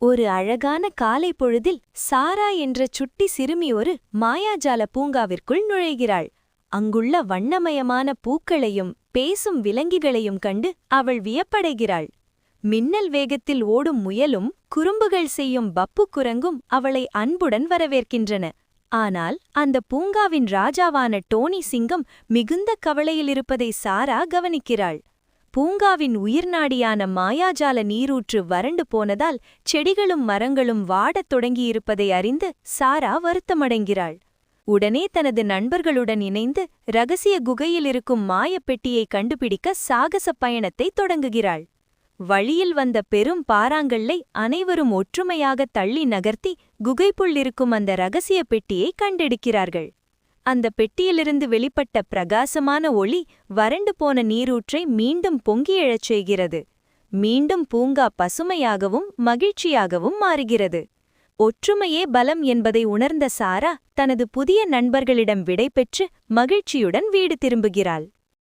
ஒரு அழகான காலை பொழுதில் சாரா என்ற சுட்டி சிறுமி ஒரு மாயாஜால பூங்காவிற்குள் நுழைகிறாள். அங்குள்ள வண்ணமயமான பூக்களையும் பேசும் விலங்கிகளையும் கண்டு அவள் வியப்படைகிறாள். மின்னல் வேகத்தில் ஓடும் முயலும் குறும்புகள் செய்யும் பப்பு குரங்கும் அவளை அன்புடன் வரவேற்கின்றன. ஆனால் அந்த பூங்காவின் ராஜாவான டோனி சிங்கம் மிகுந்த கவலையிலிருப்பதை சாரா கவனிக்கிறாள். பூங்காவின் உயிர்நாடியான மாயாஜால நீரூற்று வறண்டு போனதால் செடிகளும் மரங்களும் வாடத் தொடங்கியிருப்பதை அறிந்து சாரா வருத்தமடைகிறாள். உடனே தனது நண்பர்களுடன் இணைந்து ரகசிய குகையில் இருக்கும் மாயப்பெட்டியை கண்டுபிடிக்க சாகச பயணத்தை தொடங்குகிறாள். வழியில் வந்த பெரும் பாறாங்கல்லை அனைவரும் ஒற்றுமையாக தள்ளி நகர்த்தி குகைப்புள்ளிருக்கும் அந்த ரகசிய பெட்டியை கண்டெடுக்கிறார்கள். அந்த பெட்டியிலிருந்து வெளிப்பட்ட பிரகாசமான ஒளி வறண்டு போன நீரூற்றை மீண்டும் பொங்கி எழச் செய்கிறது. மீண்டும் பூங்கா பசுமையாகவும் மகிழ்ச்சியாகவும் மாறுகிறது. ஒற்றுமையே பலம் என்பதை உணர்ந்த சாரா தனது புதிய நண்பர்களிடம் விடைபெற்று மகிழ்ச்சியுடன் வீடு திரும்புகிறாள்.